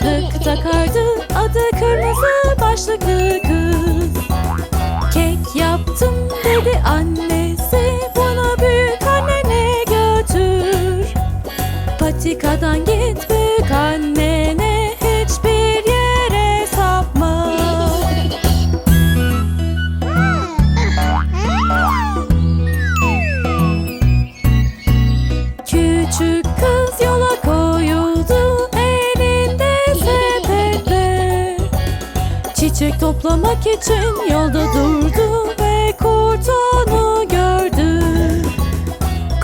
başlık takardı adı kırmızı başlıklı kız. Kek yaptım dedi annesi bunu büyük annene götür? Patikadan git toplamak için yolda durdu ve kurt onu gördü.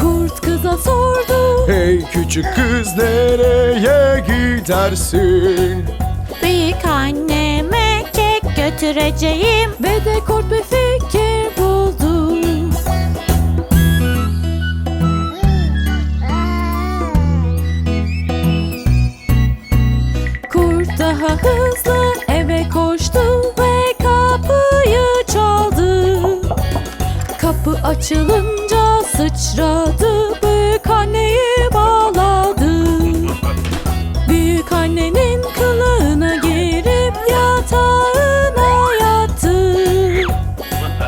Kurt kıza sordu Hey küçük kız nereye gidersin? Büyük anneme kek götüreceğim. Ve de kurt bir fikir buldu. Kurt daha hızlı açılınca sıçradı Büyük anneyi bağladı. Büyük annenin kılığına girip yatağına yattı.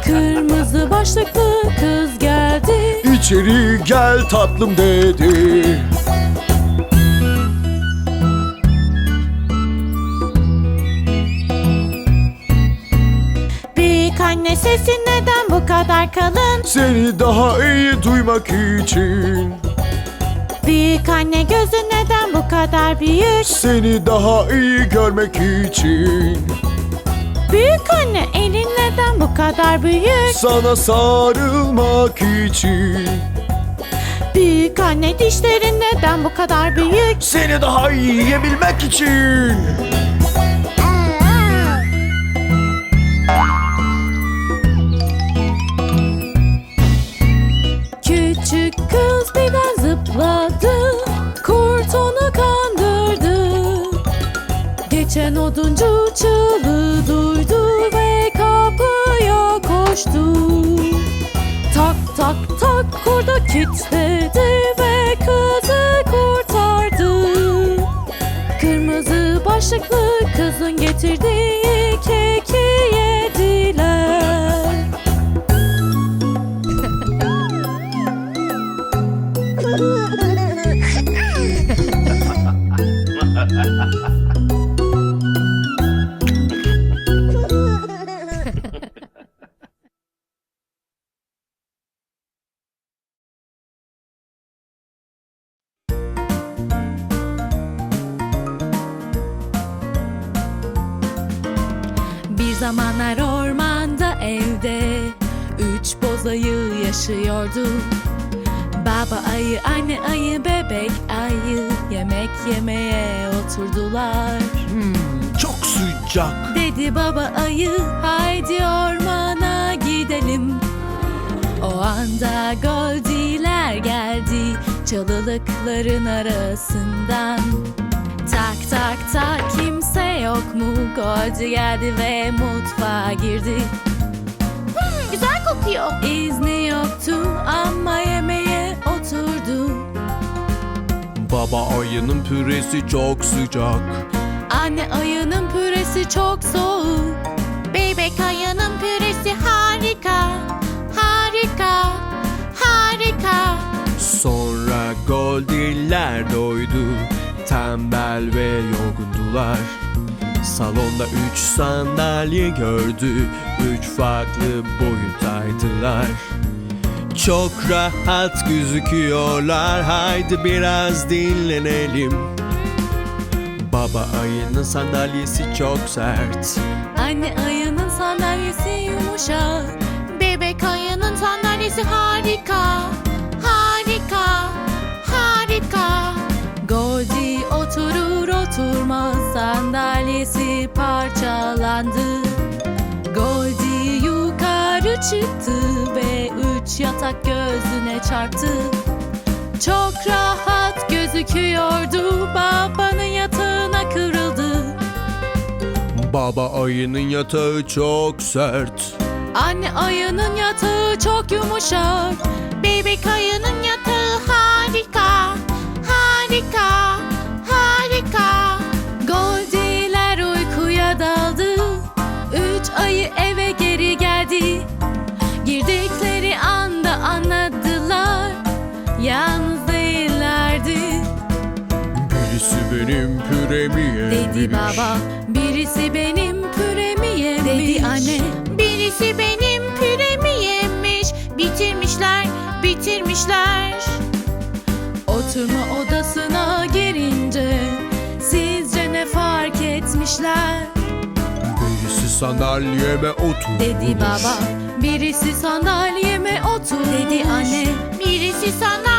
Kırmızı başlıklı kız geldi. İçeri gel tatlım dedi. Anne sesi neden bu kadar kalın? Seni daha iyi duymak için. Büyük anne gözü neden bu kadar büyük? Seni daha iyi görmek için. Büyük anne elin neden bu kadar büyük? Sana sarılmak için. Büyük anne dişlerin neden bu kadar büyük? Seni daha iyi yiyebilmek için. Küçük kız birden zıpladı Kurt onu kandırdı. Geçen oduncu çığlığı duydu Ve kapıya koştu. Tak tak tak kurda kilitledi Ve kızı kurtardı. Kırmızı başlıklı kızın getirdiği keki zamanlar ormanda evde. Üç boz ayı yaşıyordu. Baba ayı, anne ayı, bebek ayı Yemek yemeye oturdular. Çok sıcak. Dedi baba ayı haydi ormana gidelim. O anda Goldiler geldi çalılıkların arasından Tak tak tak kimse yok mu? Goldi geldi ve mutfağa girdi. Hmm, güzel kokuyor. İzni yoktu ama yemeğe oturdu. Baba ayının püresi çok sıcak. Anne ayının püresi çok soğuk. Bebek ayının püresi harika Harika Harika. Sonra Goldiller doydu Tembel ve yorgundular. Salonda üç sandalye gördü Üç farklı boyuttaydılar Çok rahat gözüküyorlar Haydi biraz dinlenelim. Baba ayının sandalyesi çok sert. Anne ayının sandalyesi yumuşak. Bebek ayının sandalyesi harika. Harika Harika oturmaz sandalyesi parçalandı. Goldie yukarı çıktı ve üç yatak gözüne çarptı. Çok rahat gözüküyordu babanın yatağına kırıldı. Baba ayının yatağı çok sert. Anne ayının yatağı çok yumuşak. Bebek ayının yatağı harika Harika Harika püremi yemiş Dedi baba birisi benim püremi yemiş Dedi anne. Birisi benim püremi yemiş Bitirmişler bitirmişler. Oturma odasına girince Sizce ne fark etmişler? Birisi sandalyeme oturmuş. Dedi baba birisi sandalyeme otur Dedi anne. Birisi sandalyeme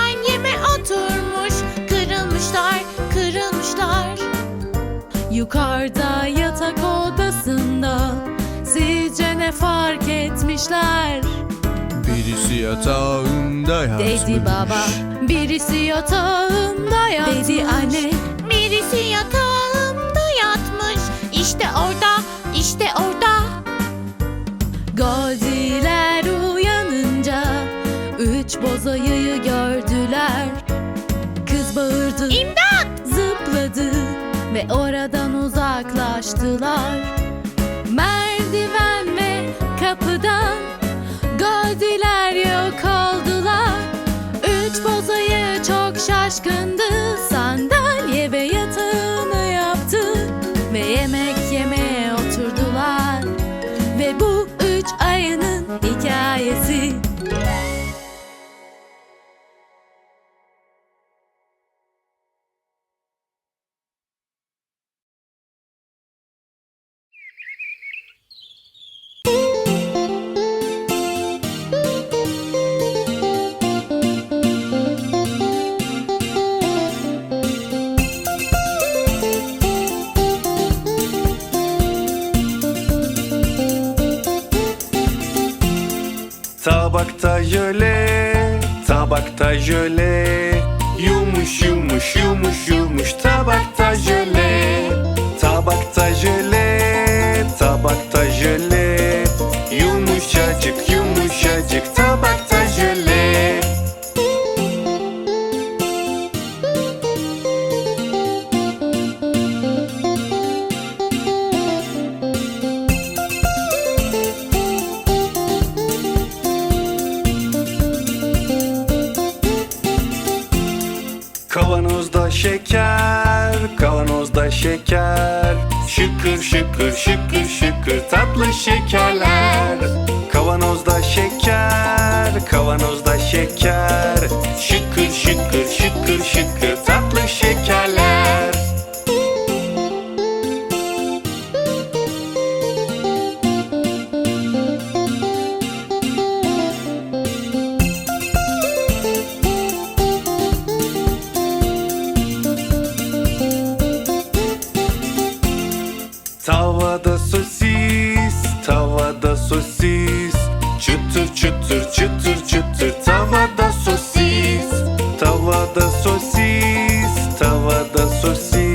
Yukarıda yatak odasında Sizce ne fark etmişler? Birisi yatağımda yatmış Dedi baba birisi yatağımda yatmış Dedi anne birisi yatağımda yatmış. İşte orada işte orada. Goldiler uyanınca Üç bozayıyı gördüler. Kız bağırdı İmdat! Zıpladı ve oradan uzaklaştılar. Merdiven ve kapıdan Goldiler yok oldular. Üç bozayı çok şaşkındı Sandalye ve yatağını yaptı Ve yemek jöle, tabakta jöle. Yumuş yumuş yumuş yumuş Kavanozda şeker, kavanozda şeker. Şıkır şıkır şıkır şıkır tatlı şekerler. Kavanozda şeker, kavanozda şeker. Şıkır şıkır şıkır şıkır tatlı şekerler sosis. Çıtır çıtır çıtır çıtır tavada sosis. Tavada sosis, tavada sosis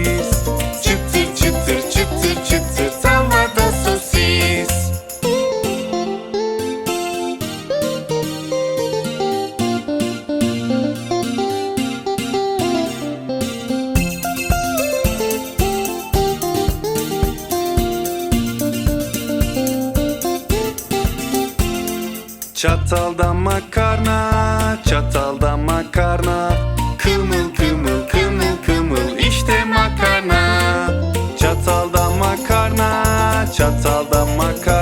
Çatalda makarna, çatalda makarna. Kımıl kımıl kımıl kımıl işte makarna. Çatalda makarna, çatalda makarna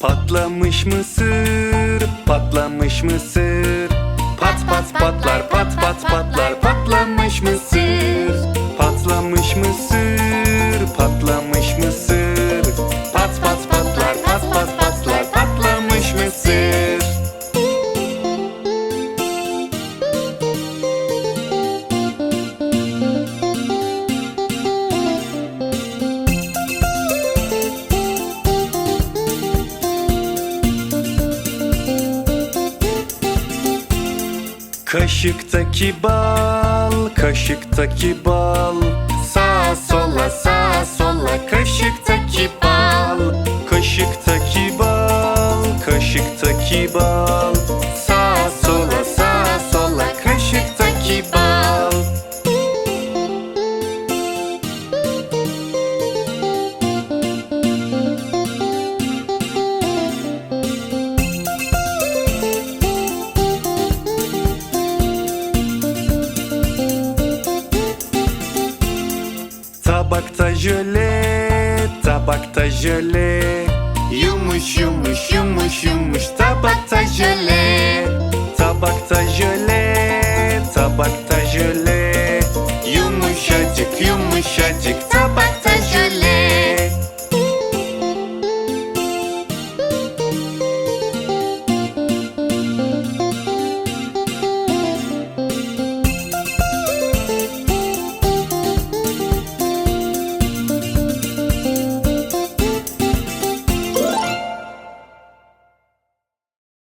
Patlamış mısır, patlamış mısır. Pat pat patlar, pat pat patlar, patlamış mısır Kaşıktaki bal, kaşıktaki bal jöle, tabakta jöle Yumuş yumuş yumuş yumuş tabakta jöle Tabakta jöle, tabakta jöle Yumuşacık yumuşacık